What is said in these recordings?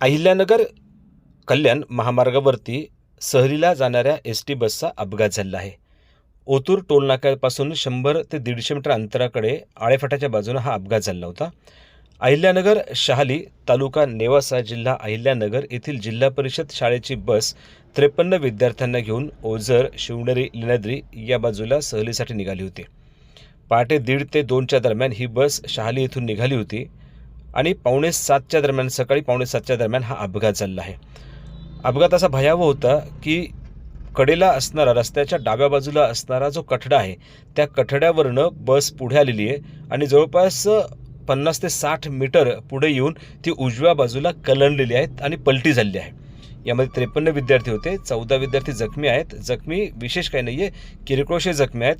अहिल्यानगर कल्याण महामार्गावरती सहलीला जाणाऱ्या S T बसचा अपघात झाला आहे. ओतूर टोलनाक्यापासून शंभर ते दीडशे मीटर अंतराकडे आळेफाटाच्या बाजूनं हा अपघात झाला होता. अहिल्यानगर शहाली तालुका नेवासा जिल्हा अहिल्यानगर येथील जिल्हा परिषद शाळेची बस त्रेपन्न विद्यार्थ्यांना घेऊन ओझर शिवनेरी लिनाद्री या बाजूला सहलीसाठी निघाली होती. पहाटे दीड ते दोनच्या दरम्यान ही बस शहाली येथून निघाली होती. आणि पावणे सातच्या दरम्यान सकाळी पावणे सातच्या दरम्यान हा अपघात झाला आहे. अपघात असा भयावह होता की कडेला असणारा रस्त्याच्या डाव्या बाजूला असणारा जो कठडा आहे त्या कठड्यावरनं बस पुढे आलेली आहे आणि जवळपास पन्नास ते साठ मीटर पुढे येऊन ती उजव्या बाजूला कलंडलेली आहेत आणि पलटी झालेली आहे. यामध्ये त्रेपन्न विद्यार्थी होते चौदा विद्यार्थी जखमी आहेत. जखमी विशेष काही नाही आहे किरकोळशे जखमी आहेत.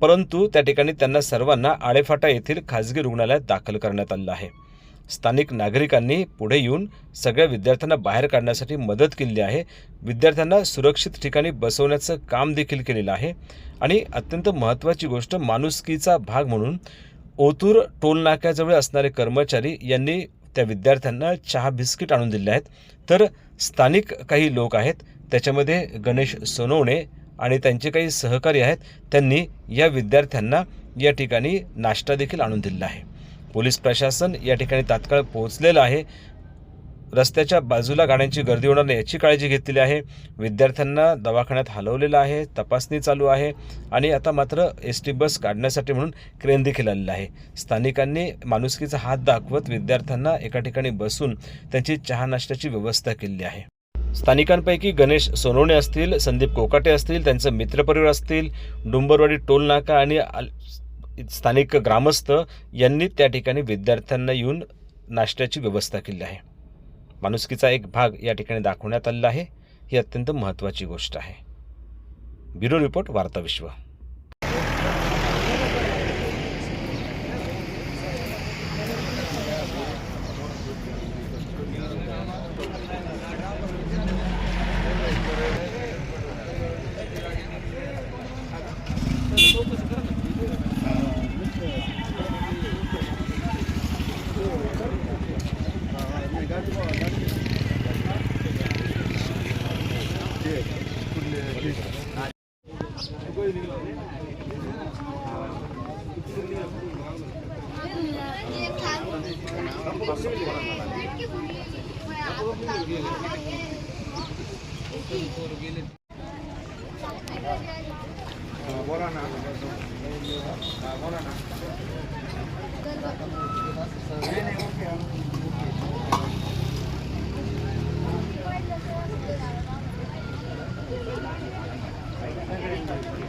परंतु त्या ठिकाणी त्यांना सर्वांना आळेफाटा येथील खाजगी रुग्णालयात दाखल करण्यात आलं आहे. स्थानिक नागरिकांनी पुढे येऊन सगळ्या विद्यार्थ्यांना बाहेर काढण्यासाठी मदत केलेली आहे. विद्यार्थ्यांना सुरक्षित ठिकाणी बसवण्याचं काम देखील केलेलं आहे. आणि अत्यंत महत्त्वाची गोष्ट माणुसकीचा भाग म्हणून ओतूर टोलनाक्याजवळ असणारे कर्मचारी यांनी त्या विद्यार्थ्यांना चहा बिस्किट आणून दिले आहेत. तर स्थानिक काही लोक आहेत. त्याच्यामध्ये गणेश सोनवणे आणि त्यांचे काही सहकारी आहेत. त्यांनी या विद्यार्थ्यांना या ठिकाणी नाश्ता देखील आणून दिलेला आहे. पोलीस प्रशासन या ठिकाणी तात्काळ पोहोचलेलं आहे. रस्त्याच्या बाजूला गाड्यांची गर्दी होणार नाही याची काळजी घेतलेली आहे. विद्यार्थ्यांना दवाखान्यात हलवलेलं आहे तपासणी चालू आहे आणि आता मात्र एस टी बस काढण्यासाठी म्हणून क्रेन देखील आलेला आहे. स्थानिकांनी माणुसकीचा हात दाखवत विद्यार्थ्यांना एका ठिकाणी बसून त्यांची चहा नाश्त्याची व्यवस्था केलेली आहे. स्थानिकांपैकी गणेश सोनवणे असतील संदीप कोकाटे असतील त्यांचं मित्रपरिवार असतील डुंबरवाडी टोल नाका आणि स्थानिक ग्रामस्थ यांनी त्या ठिकाणी विद्यार्थ्यांना येऊन नाश्त्याची व्यवस्था केली आहे. माणुसकीचा एक भाग या ठिकाणी दाखवण्यात आलेला आहे. ही अत्यंत महत्त्वाची गोष्ट आहे. ब्युरो रिपोर्ट वार्ताविश्व बोला ना